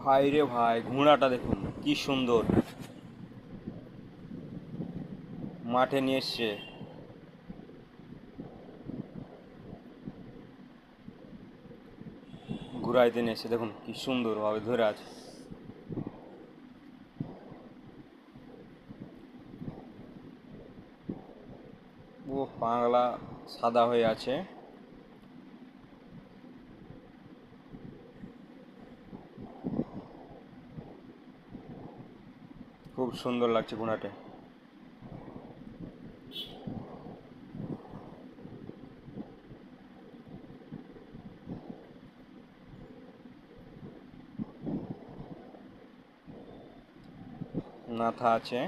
ভাই রে ভাই, ঘোড়াটা দেখুন, কি সুন্দর। মাঠে নিয়ে এসছে। ঘুরাইতে নিয়ে এসছে, দেখুন, কি সুন্দর ভাবে ধরে আছে। ও পাগলা সাদা হয়ে আছে। খুব সুন্দর লাগছে ঘোড়াটা। নাথা আছে।